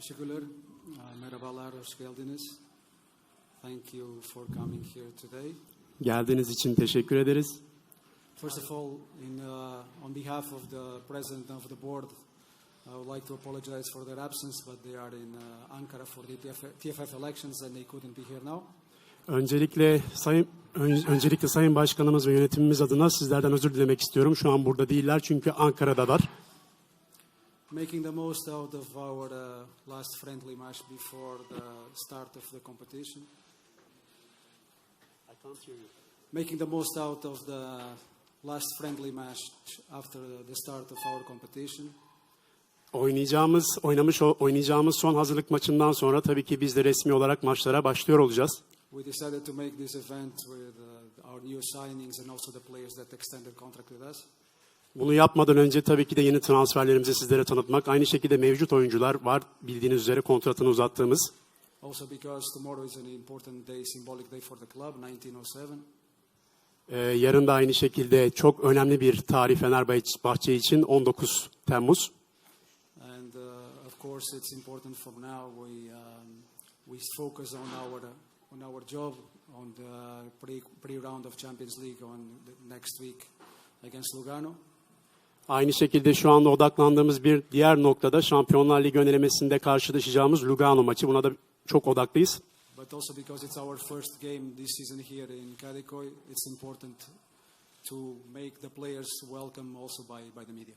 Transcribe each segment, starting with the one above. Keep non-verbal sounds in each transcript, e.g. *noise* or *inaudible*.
Teşekkürler. Merhabalar, hoş geldiniz. Thank you for coming here today. Geldiğiniz için teşekkür ederiz. First of all, in, uh, on behalf of the president of the board, I would like to apologize for their absence, but they are in uh, Ankara for the TFF, TFF elections and they couldn't be here now. Öncelikle sayın ön- öncelikle sayın başkanımız ve yönetimimiz adına sizlerden özür dilemek istiyorum. Şu an burada değiller çünkü Ankara'dalar. Making the most out of our uh, last friendly match before the start of the competition. Making the most out of the last friendly match after the start of our competition. Oynayacağımız oynamış o- oynayacağımız son hazırlık maçından sonra tabii ki biz de resmi olarak maçlara başlıyor olacağız. We decided to make this event with uh, our new signings and also the players that extended contract with us. Bunu yapmadan önce tabii ki de yeni transferlerimizi sizlere tanıtmak. Aynı şekilde mevcut oyuncular var bildiğiniz üzere kontratını uzattığımız. Also because tomorrow is an important day, symbolic day for the club, 1907. Ee, yarın da aynı şekilde çok önemli bir tarih Fenerbahçe için 19 Temmuz. And uh, of course, it's important for now. We um, we focus on our on our job on the pre pre round of Champions League on the next week against Lugano. Aynı şekilde şu anda odaklandığımız bir diğer noktada Şampiyonlar Ligi önelemesinde karşılaşacağımız Lugano maçı. Buna da çok odaklıyız. But also because it's our first game this season here in Kadikoy, it's important to make the players welcome also by, by the media.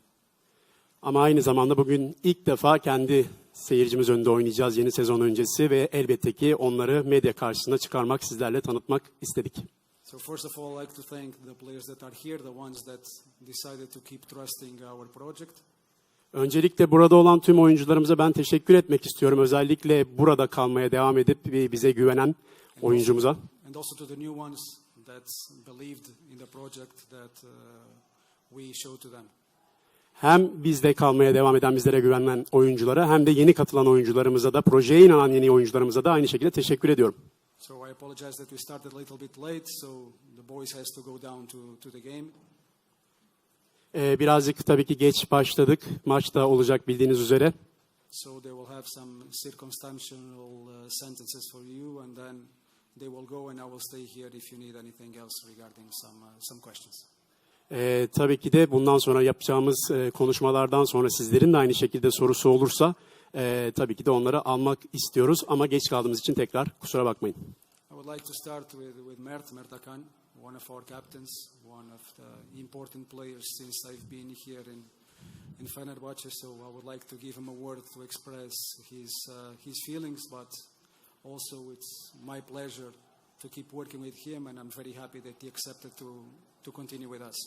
Ama aynı zamanda bugün ilk defa kendi seyircimiz önünde oynayacağız yeni sezon öncesi ve elbette ki onları medya karşısına çıkarmak, sizlerle tanıtmak istedik. So first of all, I'd like to thank the players that are here, the ones that decided to keep trusting our project. Öncelikle burada olan tüm oyuncularımıza ben teşekkür etmek istiyorum. Özellikle burada kalmaya devam edip bize güvenen oyuncumuza. And also to the new ones that believed in the project that uh, we showed to them. Hem bizde kalmaya devam eden bizlere güvenen oyunculara hem de yeni katılan oyuncularımıza da projeye inanan yeni oyuncularımıza da aynı şekilde teşekkür ediyorum. So I apologize that we started a little bit late, so the boys has to go down to, to the game. Ee, birazcık tabii ki geç başladık. Maçta olacak bildiğiniz üzere. So they will have some circumstantial uh, sentences for you, and then they will go, and I will stay here if you need anything else regarding some uh, some questions. Ee, tabii ki de bundan sonra yapacağımız e, konuşmalardan sonra sizlerin de aynı şekilde sorusu olursa e, tabii ki de onları almak istiyoruz. Ama geç kaldığımız için tekrar kusura bakmayın. I would like to start with, with Mert Mertakan, one of our captains, one of the important players since I've been here in, in Fenerbahce. So I would like to give him a word to express his, uh, his feelings, but also it's my pleasure to keep working with him, and I'm very happy that he accepted to, to continue with us.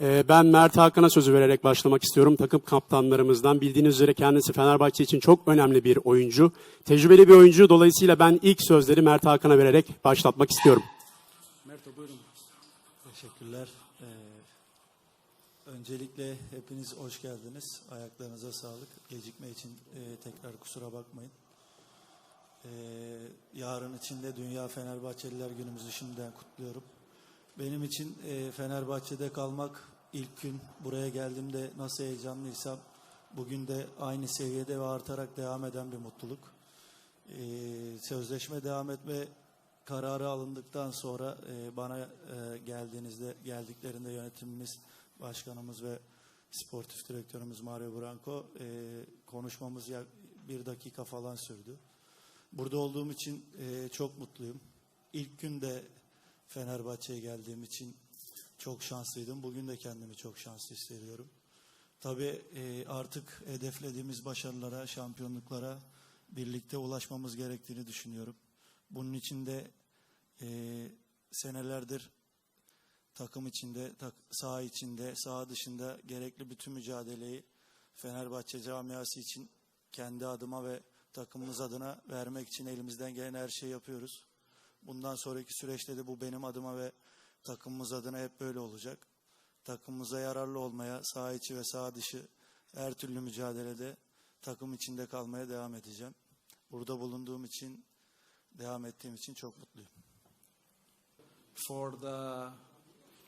Ee, ben Mert Hakan'a sözü vererek başlamak istiyorum. Takım kaptanlarımızdan bildiğiniz üzere kendisi Fenerbahçe için çok önemli bir oyuncu. Tecrübeli bir oyuncu. Dolayısıyla ben ilk sözleri Mert Hakan'a vererek başlatmak istiyorum. Merto, buyurun. Teşekkürler. Ee, öncelikle hepiniz hoş geldiniz. Ayaklarınıza sağlık. Gecikme için e, tekrar kusura bakmayın. Ee, yarın için de Dünya Fenerbahçeliler Günümüzü şimdiden kutluyorum. Benim için e, Fenerbahçe'de kalmak ilk gün buraya geldiğimde nasıl heyecanlıysam bugün de aynı seviyede ve artarak devam eden bir mutluluk. Ee, sözleşme devam etme kararı alındıktan sonra e, bana e, geldiğinizde geldiklerinde yönetimimiz, başkanımız ve sportif direktörümüz Mario Branco e, konuşmamız yak- bir dakika falan sürdü. Burada olduğum için e, çok mutluyum. İlk günde Fenerbahçe'ye geldiğim için çok şanslıydım. Bugün de kendimi çok şanslı hissediyorum. Tabii e, artık hedeflediğimiz başarılara, şampiyonluklara birlikte ulaşmamız gerektiğini düşünüyorum. Bunun için de e, senelerdir takım içinde, tak, saha içinde, saha dışında gerekli bütün mücadeleyi Fenerbahçe camiası için kendi adıma ve takımımız adına vermek için elimizden gelen her şeyi yapıyoruz. Bundan sonraki süreçte de bu benim adıma ve takımımız adına hep böyle olacak. Takımımıza yararlı olmaya, saha içi ve saha dışı her türlü mücadelede takım içinde kalmaya devam edeceğim. Burada bulunduğum için, devam ettiğim için çok mutluyum. For the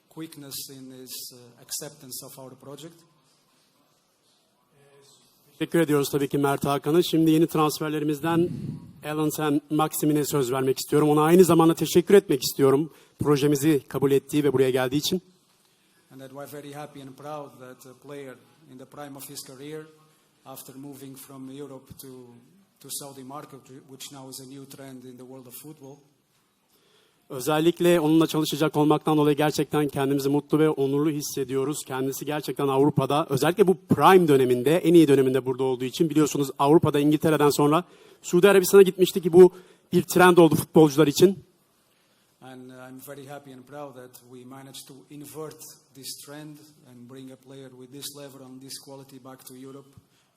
quickness in his uh, acceptance of our project. Teşekkür ediyoruz tabii ki Mert Hakan'a. Şimdi yeni transferlerimizden Alan Sen Maxim'ine söz vermek istiyorum. Ona aynı zamanda teşekkür etmek istiyorum. Projemizi kabul ettiği ve buraya geldiği için. And that we're very happy and proud that a player in the prime of his career, after moving from Europe to, to Saudi market, which now is a new trend in the world of football, Özellikle onunla çalışacak olmaktan dolayı gerçekten kendimizi mutlu ve onurlu hissediyoruz. Kendisi gerçekten Avrupa'da özellikle bu prime döneminde en iyi döneminde burada olduğu için biliyorsunuz Avrupa'da İngiltere'den sonra Suudi Arabistan'a gitmişti ki bu bir trend oldu futbolcular için. And I'm very happy and proud that we managed to invert this trend and bring a player with this level and this quality back to Europe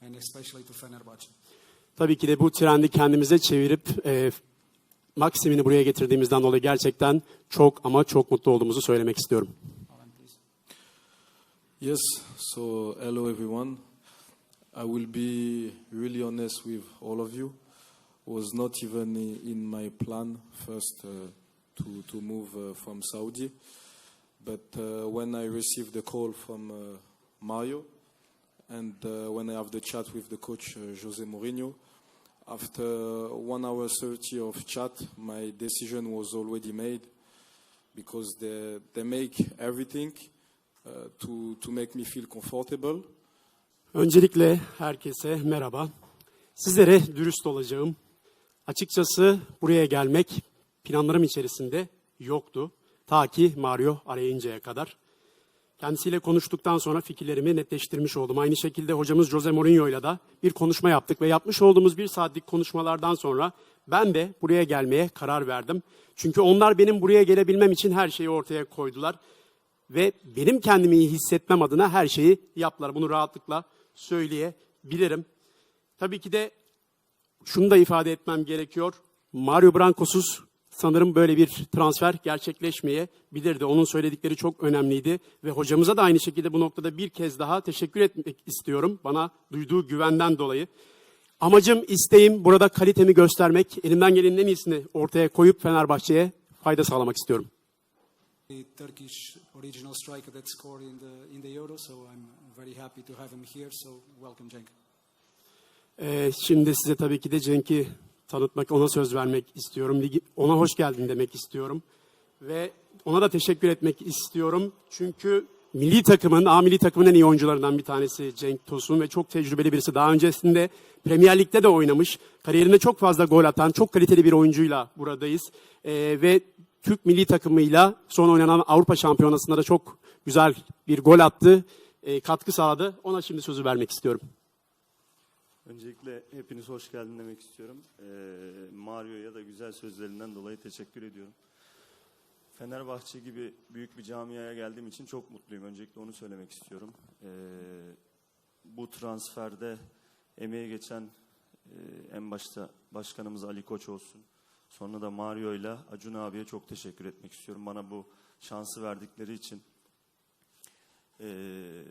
and especially to Fenerbahce. Tabii ki de bu trendi kendimize çevirip e, Maxim'ini buraya getirdiğimizden dolayı gerçekten çok ama çok mutlu olduğumuzu söylemek istiyorum. Yes, so hello everyone. I will be really honest with all of you. Was not even in my plan first uh, to to move uh, from Saudi, but uh, when I received the call from Mario, and when I have the chat with the coach Jose Mourinho, after one hour thirty of chat, my decision was already made because they they make everything uh, to to make me feel comfortable. Öncelikle herkese merhaba. Sizlere dürüst olacağım. Açıkçası buraya gelmek planlarım içerisinde yoktu. Ta ki Mario arayıncaya kadar. Kendisiyle konuştuktan sonra fikirlerimi netleştirmiş oldum. Aynı şekilde hocamız Jose Mourinho ile de bir konuşma yaptık ve yapmış olduğumuz bir saatlik konuşmalardan sonra ben de buraya gelmeye karar verdim. Çünkü onlar benim buraya gelebilmem için her şeyi ortaya koydular ve benim kendimi iyi hissetmem adına her şeyi yaptılar. Bunu rahatlıkla söyleyebilirim. Tabii ki de şunu da ifade etmem gerekiyor. Mario Brancos'uz sanırım böyle bir transfer gerçekleşmeyebilirdi. Onun söyledikleri çok önemliydi ve hocamıza da aynı şekilde bu noktada bir kez daha teşekkür etmek istiyorum bana duyduğu güvenden dolayı. Amacım, isteğim burada kalitemi göstermek, elimden gelenin en iyisini ortaya koyup Fenerbahçe'ye fayda sağlamak istiyorum. Turkish original striker that scored in the in the Euro, so I'm very happy to have him here. So welcome, Cenk. Ee, şimdi size tabii ki de Cenk'i tanıtmak, ona söz vermek istiyorum. Ona hoş geldin demek istiyorum. Ve ona da teşekkür etmek istiyorum. Çünkü milli takımın, A milli takımın en iyi oyuncularından bir tanesi Cenk Tosun ve çok tecrübeli birisi. Daha öncesinde Premier Lig'de de oynamış. Kariyerinde çok fazla gol atan, çok kaliteli bir oyuncuyla buradayız. Ee, ve Türk milli takımıyla son oynanan Avrupa Şampiyonası'nda da çok güzel bir gol attı, e, katkı sağladı. Ona şimdi sözü vermek istiyorum. Öncelikle hepiniz hoş geldin demek istiyorum. Ee, Mario'ya da güzel sözlerinden dolayı teşekkür ediyorum. Fenerbahçe gibi büyük bir camiaya geldiğim için çok mutluyum. Öncelikle onu söylemek istiyorum. Ee, bu transferde emeği geçen e, en başta başkanımız Ali Koç olsun. Sonra da Mario ile Acun abiye çok teşekkür etmek istiyorum. Bana bu şansı verdikleri için. Ee,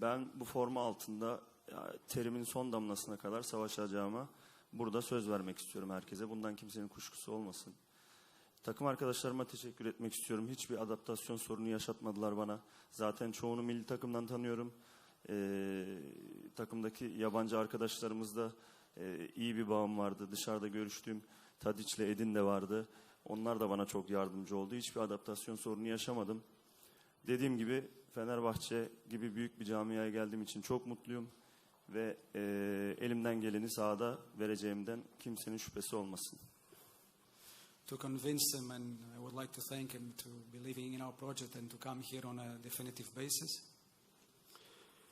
ben bu forma altında terimin son damlasına kadar savaşacağıma burada söz vermek istiyorum herkese. Bundan kimsenin kuşkusu olmasın. Takım arkadaşlarıma teşekkür etmek istiyorum. Hiçbir adaptasyon sorunu yaşatmadılar bana. Zaten çoğunu milli takımdan tanıyorum. Ee, takımdaki yabancı arkadaşlarımızla e, iyi bir bağım vardı. Dışarıda görüştüğüm Tadiç'le Edin de vardı. Onlar da bana çok yardımcı oldu. Hiçbir adaptasyon sorunu yaşamadım. Dediğim gibi Fenerbahçe gibi büyük bir camiaya geldiğim için çok mutluyum. Ve e, elimden geleni sahada vereceğimden kimsenin şüphesi olmasın. To convince him, and I would like to thank him to believing in our project and to come here on a definitive basis.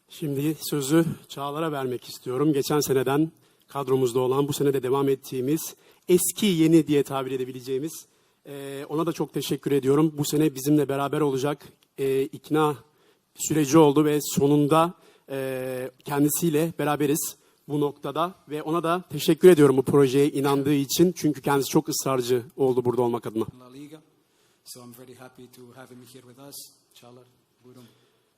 Şimdi sözü Çağlar'a vermek istiyorum. Geçen seneden kadromuzda olan, bu sene de devam ettiğimiz, eski yeni diye tabir edebileceğimiz, eee, ona da çok teşekkür ediyorum. Bu sene bizimle beraber olacak eee, ikna süreci oldu ve sonunda eee, kendisiyle beraberiz bu noktada ve ona da teşekkür ediyorum bu projeye inandığı için. Çünkü kendisi çok ısrarcı oldu burada olmak adına.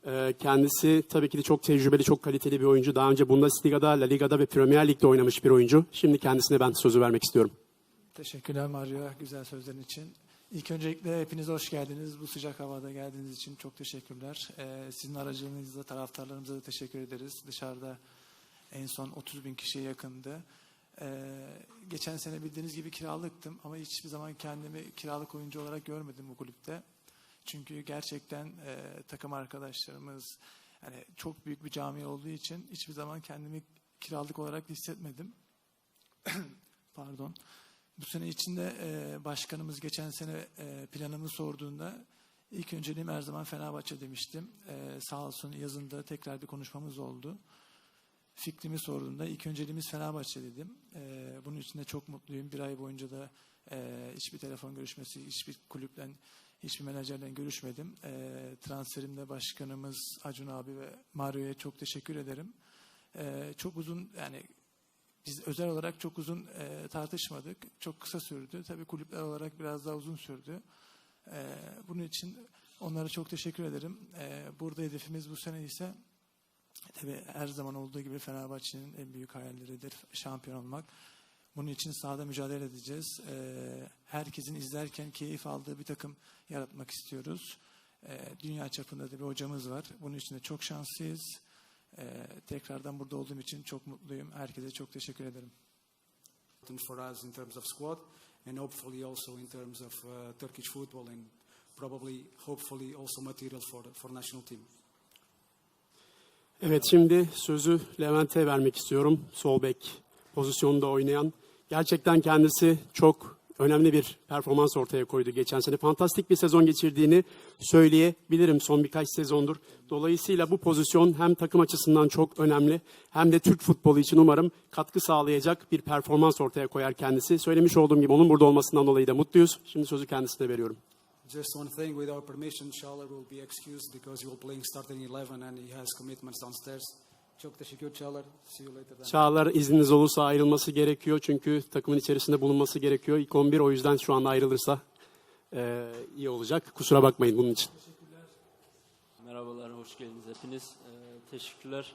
Ee, Kendisi tabii ki de çok tecrübeli, çok kaliteli bir oyuncu. Daha önce Bundesliga'da, La Liga'da ve Premier Lig'de oynamış bir oyuncu. Şimdi kendisine ben sözü vermek istiyorum. Teşekkürler Mario güzel sözlerin için. İlk öncelikle hepiniz hoş geldiniz. Bu sıcak havada geldiğiniz için çok teşekkürler. Ee, sizin aracılığınızla taraftarlarımıza da teşekkür ederiz. Dışarıda En son 30 bin kişiye yakındı. Ee, geçen sene bildiğiniz gibi kiralıktım ama hiçbir zaman kendimi kiralık oyuncu olarak görmedim bu kulüpte. Çünkü gerçekten e, takım arkadaşlarımız yani çok büyük bir cami olduğu için hiçbir zaman kendimi kiralık olarak hissetmedim. *clears throat* Pardon. Bu sene içinde e, başkanımız geçen sene e, planımı sorduğunda ilk önceliğim her zaman Fenerbahçe demiştim. E, sağ olsun yazında tekrar bir konuşmamız oldu. Fikrimi sorduğunda ilk önceliğimiz Fenerbahçe dedim. E, bunun için de çok mutluyum. Bir ay boyunca da e, hiçbir telefon görüşmesi, hiçbir kulüpten, hiçbir menajerle görüşmedim. E, transferimde başkanımız Acun abi ve Mario'ya çok teşekkür ederim. E, çok uzun yani biz özel olarak çok uzun e, tartışmadık. Çok kısa sürdü. Tabii kulüpler olarak biraz daha uzun sürdü. E, bunun için onlara çok teşekkür ederim. E, burada hedefimiz bu sene ise tabii her zaman olduğu gibi Fenerbahçe'nin en büyük hayalleridir şampiyon olmak. Bunun için sahada mücadele edeceğiz. E, herkesin izlerken keyif aldığı bir takım yaratmak istiyoruz. E, dünya çapında da bir hocamız var. Bunun için de çok şanslıyız. Ee, tekrardan burada olduğum için çok mutluyum. Herkese çok teşekkür ederim. for us in terms of squad and hopefully also in terms of uh, Turkish football and probably, hopefully also material for for national team. Evet şimdi sözü Levent'e vermek istiyorum. Sol bek pozisyonunda oynayan. Gerçekten kendisi çok önemli bir performans ortaya koydu geçen sene. Fantastik bir sezon geçirdiğini söyleyebilirim son birkaç sezondur. Dolayısıyla bu pozisyon hem takım açısından çok önemli hem de Türk futbolu için umarım katkı sağlayacak bir performans ortaya koyar kendisi. Söylemiş olduğum gibi onun burada olmasından dolayı da mutluyuz. Şimdi sözü kendisine veriyorum. Just one thing, with our permission, Schaller will be excused because he will playing starting 11 and he has commitments downstairs. Çok teşekkür Schaller. See you later. Çağlar izniniz olursa ayrılması gerekiyor çünkü takımın içerisinde bulunması gerekiyor. İlk 11 o yüzden şu anda ayrılırsa eee, iyi olacak. Kusura bakmayın bunun için. Merhabalar, hoş geldiniz hepiniz. Ee, teşekkürler.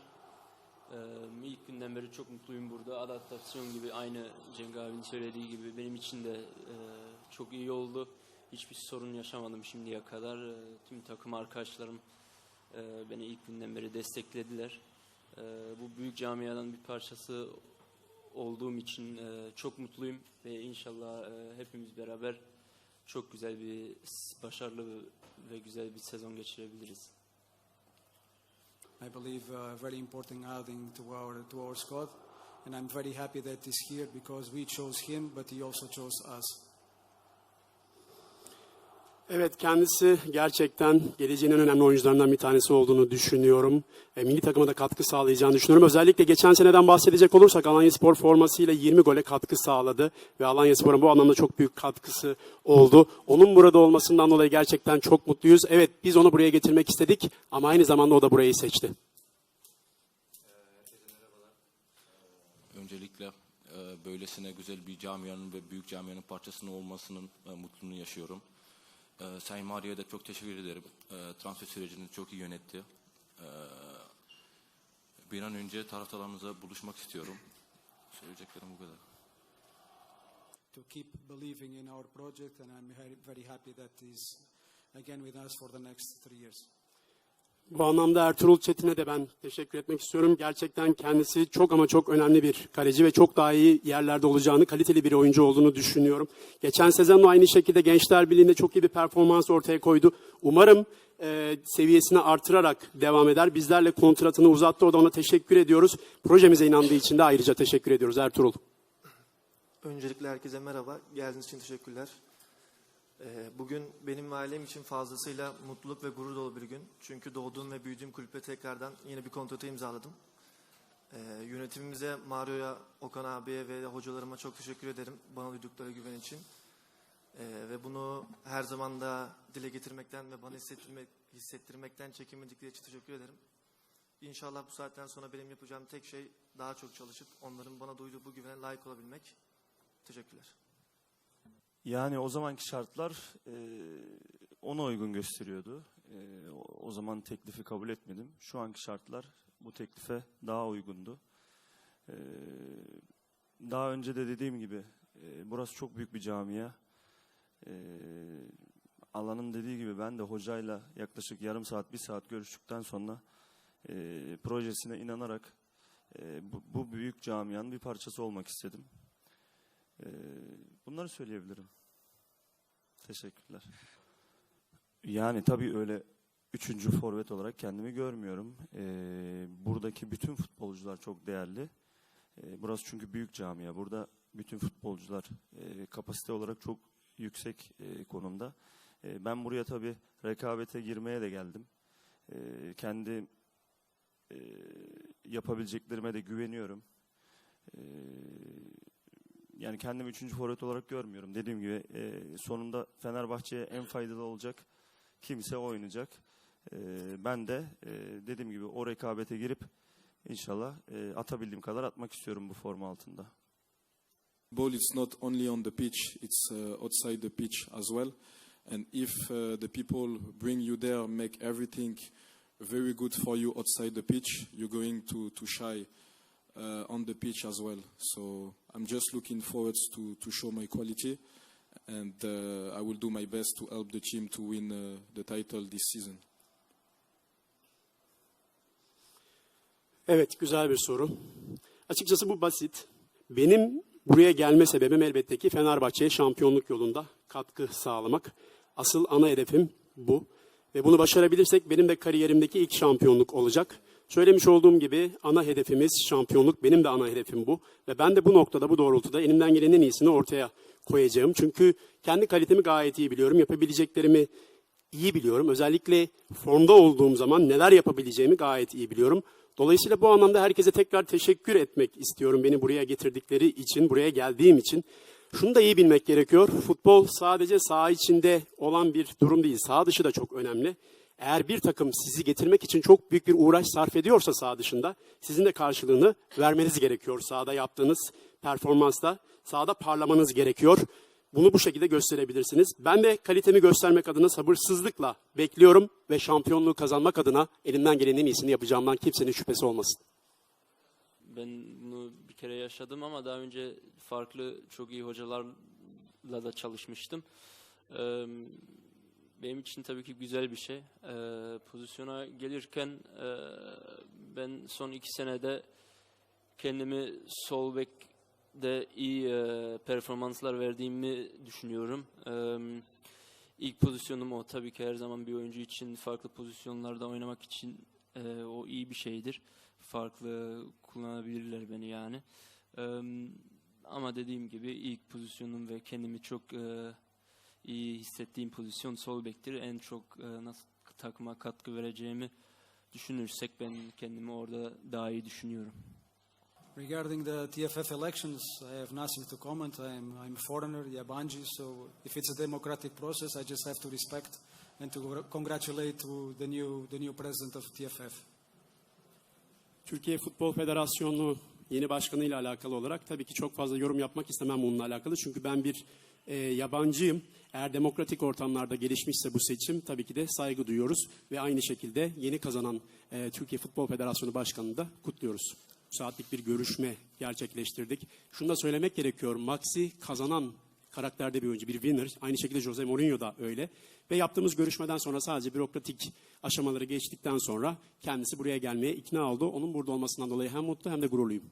Ee, ilk günden beri çok mutluyum burada. Adaptasyon gibi aynı Cenk abinin söylediği gibi benim için de e, çok iyi oldu. Hiçbir sorun yaşamadım şimdiye kadar. Ee, tüm takım arkadaşlarım e, beni ilk günden beri desteklediler. Ee, bu büyük camiadan bir parçası olduğum için e, çok mutluyum ve inşallah e, hepimiz beraber çok güzel bir başarılı ve güzel bir sezon geçirebiliriz. I believe uh, very important adding to our to our squad, and I'm very happy that he's here because we chose him, but he also chose us. Evet kendisi gerçekten geleceğin önemli oyuncularından bir tanesi olduğunu düşünüyorum. E, milli takıma da katkı sağlayacağını düşünüyorum. Özellikle geçen seneden bahsedecek olursak Alanya Spor formasıyla 20 gole katkı sağladı. Ve Alanya Spor'un bu anlamda çok büyük katkısı oldu. Onun burada olmasından dolayı gerçekten çok mutluyuz. Evet biz onu buraya getirmek istedik ama aynı zamanda o da burayı seçti. Öncelikle e, böylesine güzel bir camianın ve büyük camianın parçasının olmasının e, mutluluğunu yaşıyorum. E, Sayın Mario'ya da çok teşekkür ederim. E, transfer sürecini çok iyi yönetti. E, bir an önce taraftarlarımıza buluşmak istiyorum. Söyleyeceklerim bu kadar. To keep believing in our project, and I'm very, happy that he's again with us for the next three years. Bu anlamda Ertuğrul Çetin'e de ben teşekkür etmek istiyorum. Gerçekten kendisi çok ama çok önemli bir kaleci ve çok daha iyi yerlerde olacağını, kaliteli bir oyuncu olduğunu düşünüyorum. Geçen sezon da aynı şekilde Gençler Birliği'nde çok iyi bir performans ortaya koydu. Umarım e, seviyesini artırarak devam eder. Bizlerle kontratını uzattı. O da ona teşekkür ediyoruz. Projemize inandığı için de ayrıca teşekkür ediyoruz Ertuğrul. Öncelikle herkese merhaba. Geldiğiniz için teşekkürler. Ee, Bugün benim ve ailem için fazlasıyla mutluluk ve gurur dolu bir gün. Çünkü doğduğum ve büyüdüğüm kulüple tekrardan yine bir kontratı imzaladım. Ee, Yönetimimize, Mario'ya, Okan abiye ve hocalarıma çok teşekkür ederim. Bana duydukları güven için. Ee, Ve bunu her zaman da dile getirmekten ve bana hissettirmek, hissettirmekten çekinmedikleri için teşekkür ederim. İnşallah bu saatten sonra benim yapacağım tek şey daha çok çalışıp onların bana duyduğu bu güvene layık olabilmek. Teşekkürler. Yani o zamanki şartlar e, ona uygun gösteriyordu. E, o- zaman teklifi kabul etmedim. Şu anki şartlar bu teklife daha uygundu. E, daha önce de dediğim gibi e, burası çok büyük bir camia. E, Alan'ın dediği gibi ben de hocayla yaklaşık yarım saat, bir saat görüştükten sonra e, projesine inanarak e, bu, bu büyük camianın bir parçası olmak istedim. E, bunları söyleyebilirim. Teşekkürler. Yani tabii öyle üçüncü forvet olarak kendimi görmüyorum. E, buradaki bütün futbolcular çok değerli. E, burası çünkü büyük camia. Burada bütün futbolcular e, kapasite olarak çok yüksek e, konumda. E, ben buraya tabii rekabete girmeye de geldim. E, kendi e, yapabileceklerime de güveniyorum. E, yani kendimi üçüncü forvet olarak görmüyorum. Dediğim gibi e, sonunda Fenerbahçe'ye en faydalı olacak kimse oynayacak. E, ben de e, dediğim gibi o rekabete girip inşallah e, atabildiğim kadar atmak istiyorum bu forma altında. Ball is not only on the pitch, it's uh, outside the pitch as well. And if uh, the people bring you there, make everything very good for you outside the pitch, you're going to, to shy uh, on the pitch as well. So I'm just looking forward to, to show my quality. And uh, I will do my best to help the team to win uh, the title this season. Evet, güzel bir soru. Açıkçası bu basit. Benim buraya gelme sebebim elbette ki Fenerbahçe'ye şampiyonluk yolunda katkı sağlamak. Asıl ana hedefim bu. Ve bunu başarabilirsek benim de kariyerimdeki ilk şampiyonluk olacak. Söylemiş olduğum gibi ana hedefimiz şampiyonluk. Benim de ana hedefim bu. Ve ben de bu noktada, bu doğrultuda elimden gelenin en iyisini ortaya koyacağım. Çünkü kendi kalitemi gayet iyi biliyorum. Yapabileceklerimi iyi biliyorum. Özellikle formda olduğum zaman neler yapabileceğimi gayet iyi biliyorum. Dolayısıyla bu anlamda herkese tekrar teşekkür etmek istiyorum beni buraya getirdikleri için, buraya geldiğim için. Şunu da iyi bilmek gerekiyor. Futbol sadece saha içinde olan bir durum değil. Saha dışı da çok önemli. Eğer bir takım sizi getirmek için çok büyük bir uğraş sarf ediyorsa saha dışında, sizin de karşılığını vermeniz gerekiyor. Sahada yaptığınız performansla, sahada parlamanız gerekiyor. Bunu bu şekilde gösterebilirsiniz. Ben de kalitemi göstermek adına sabırsızlıkla bekliyorum ve şampiyonluğu kazanmak adına elimden gelenin en iyisini yapacağımdan kimsenin şüphesi olmasın. Ben bunu bir kere yaşadım ama daha önce farklı çok iyi hocalarla da çalışmıştım. Ee, benim için tabii ki güzel bir şey. Ee, pozisyona gelirken e, ben son iki senede kendimi sol bekte iyi e, performanslar verdiğimi düşünüyorum. Ee, ilk pozisyonum o. Tabii ki her zaman bir oyuncu için farklı pozisyonlarda oynamak için e, o iyi bir şeydir. Farklı kullanabilirler beni yani. Ee, ama dediğim gibi ilk pozisyonum ve kendimi çok e, iyi hissettiğim pozisyon sol bektir. En çok e, nasıl takıma katkı vereceğimi düşünürsek ben kendimi orada daha iyi düşünüyorum. Regarding the TFF elections, I have nothing to comment. I'm, I'm a foreigner, yabancı, so if it's a democratic process, I just have to respect and to congr- congratulate to the new, the new president of TFF. Türkiye Futbol Federasyonu yeni başkanıyla alakalı olarak tabii ki çok fazla yorum yapmak istemem bununla alakalı. Çünkü ben bir e, yabancıyım. Eğer demokratik ortamlarda gelişmişse bu seçim tabii ki de saygı duyuyoruz. Ve aynı şekilde yeni kazanan e, Türkiye Futbol Federasyonu Başkanı'nı da kutluyoruz. Saatlik bir görüşme gerçekleştirdik. Şunu da söylemek gerekiyor. Maxi kazanan karakterde bir oyuncu, bir winner. Aynı şekilde Jose Mourinho da öyle. Ve yaptığımız görüşmeden sonra sadece bürokratik aşamaları geçtikten sonra kendisi buraya gelmeye ikna oldu. Onun burada olmasından dolayı hem mutlu hem de gururluyum.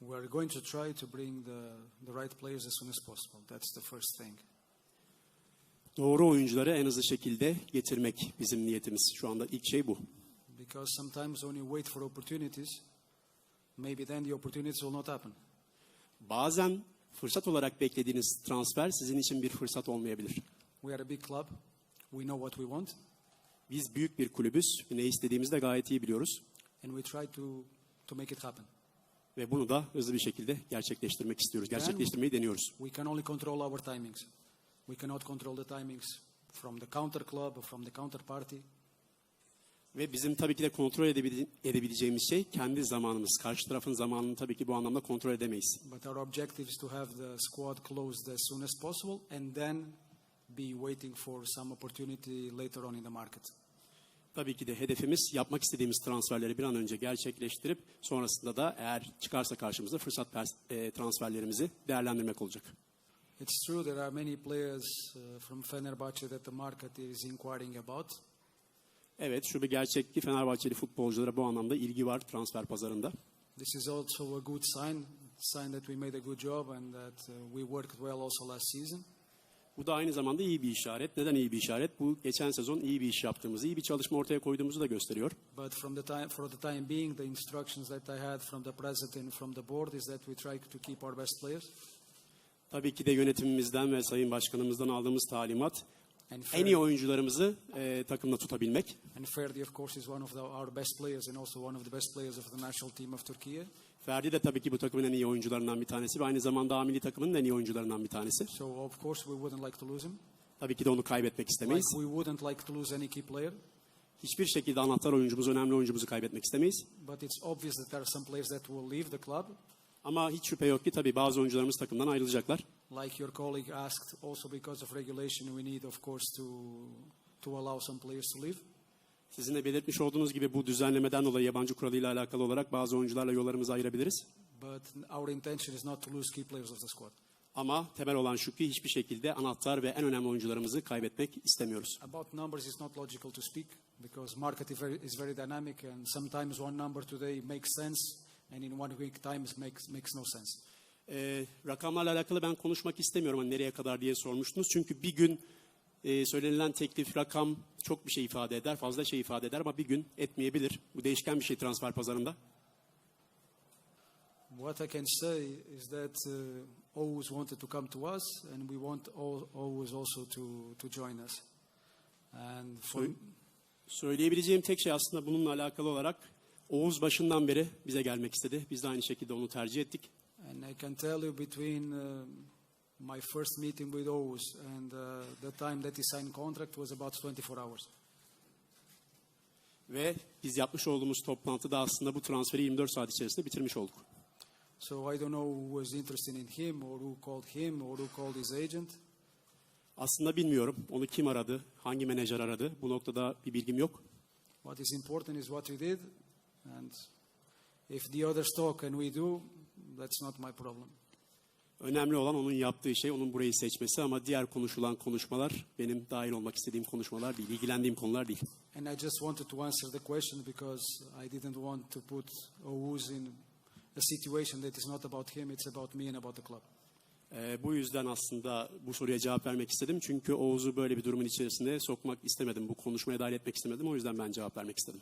We are going to try to bring the, the right players as soon as possible. That's the first thing. Doğru oyuncuları en hızlı şekilde getirmek bizim niyetimiz. Şu anda ilk şey bu. Because sometimes when you wait for opportunities, maybe then the opportunities will not happen. Bazen fırsat olarak beklediğiniz transfer sizin için bir fırsat olmayabilir. We are a big club. We know what we want, Biz büyük bir kulübüz ne istediğimizi de gayet iyi biliyoruz. and we try to, to make it happen. Ve bunu da hızlı bir şekilde gerçekleştirmek istiyoruz. Gerçekleştirmeyi deniyoruz. We can only control our timings. We cannot control the timings from the counter club or from the counter party. Ve bizim tabii ki de kontrol edebile- edebileceğimiz şey kendi zamanımız. Karşı tarafın zamanını tabii ki bu anlamda kontrol edemeyiz. But our objective is to have the squad closed as soon as possible and then be waiting for some opportunity later on in the market. Tabii ki de hedefimiz yapmak istediğimiz transferleri bir an önce gerçekleştirip sonrasında da eğer çıkarsa karşımıza fırsat e, transferlerimizi değerlendirmek olacak. It's true there are many players uh, from Fenerbahce that the market is inquiring about. Evet şu bir gerçek ki Fenerbahçeli futbolculara bu anlamda ilgi var transfer pazarında. this is also a good sign, sign that we made a good job and that uh, we worked well also last season. Bu da aynı zamanda iyi bir işaret. Neden iyi bir işaret? Bu geçen sezon iyi bir iş yaptığımızı, iyi bir çalışma ortaya koyduğumuzu da gösteriyor. But from the time, for the time being, the instructions that I had from the president from the board is that we try to keep our best players. Tabii ki de yönetimimizden ve Sayın Başkanımızdan aldığımız talimat And en iyi oyuncularımızı e, takımda tutabilmek. and Ferdi, of course, is one of the, our best players and also one of the best players of the national team of Turkey. Ferdi de tabii ki bu takımın en iyi oyuncularından bir tanesi ve aynı zamanda A milli takımının en iyi oyuncularından bir tanesi. So, of course, we wouldn't like to lose him. Tabii ki de onu kaybetmek Like istemeyiz. we wouldn't like to lose any key player. Hiçbir şekilde anahtar oyuncumuzu, önemli oyuncumuzu kaybetmek istemeyiz. But it's obvious that there are some players that will leave the club. Ama hiç şüphe yok ki tabii bazı oyuncularımız takımdan ayrılacaklar. Like your colleague asked, also because of regulation, we need, of course, to to allow some players to leave. Sizin de belirtmiş olduğunuz gibi bu düzenlemeden dolayı yabancı kuralıyla alakalı olarak bazı oyuncularla yollarımızı ayırabiliriz. But our intention is not to lose key players of the squad. Ama temel olan şu ki hiçbir şekilde anahtar ve en önemli oyuncularımızı kaybetmek istemiyoruz. About numbers, it's not logical to speak because market is very, is very dynamic, and sometimes one number today makes sense, and in one week time it makes makes no sense. Ee, rakamlarla alakalı ben konuşmak istemiyorum hani nereye kadar diye sormuştunuz. Çünkü bir gün e, söylenilen teklif rakam çok bir şey ifade eder, fazla şey ifade eder ama bir gün etmeyebilir. Bu değişken bir şey transfer pazarında. What I can say is that uh, Oğuz wanted to come to us, and we want Oğuz also to to join us. And for, Söyleyebileceğim tek şey aslında bununla alakalı olarak Oğuz başından beri bize gelmek istedi. Biz de aynı şekilde onu tercih ettik. And I can tell you between uh, my first meeting with Oğuz and uh, the time that he signed contract was about 24 hours. Ve biz yapmış olduğumuz toplantıda aslında bu transferi 24 saat içerisinde bitirmiş olduk. So I don't know who was interested in him or who called him or who called his agent. Aslında bilmiyorum onu kim aradı, hangi menajer aradı. Bu noktada bir bilgim yok. What is important is what we did, and if the others talk and we do, that's not my problem. Önemli olan onun yaptığı şey, onun burayı seçmesi ama diğer konuşulan konuşmalar benim dahil olmak istediğim konuşmalar değil, ilgilendiğim konular değil. And I just wanted to answer the question because I didn't want to put Oğuz in a situation that is not about him, it's about me and about the club. Ee, bu yüzden aslında bu soruya cevap vermek istedim. Çünkü Oğuz'u böyle bir durumun içerisine sokmak istemedim. Bu konuşmaya dahil etmek istemedim. O yüzden ben cevap vermek istedim.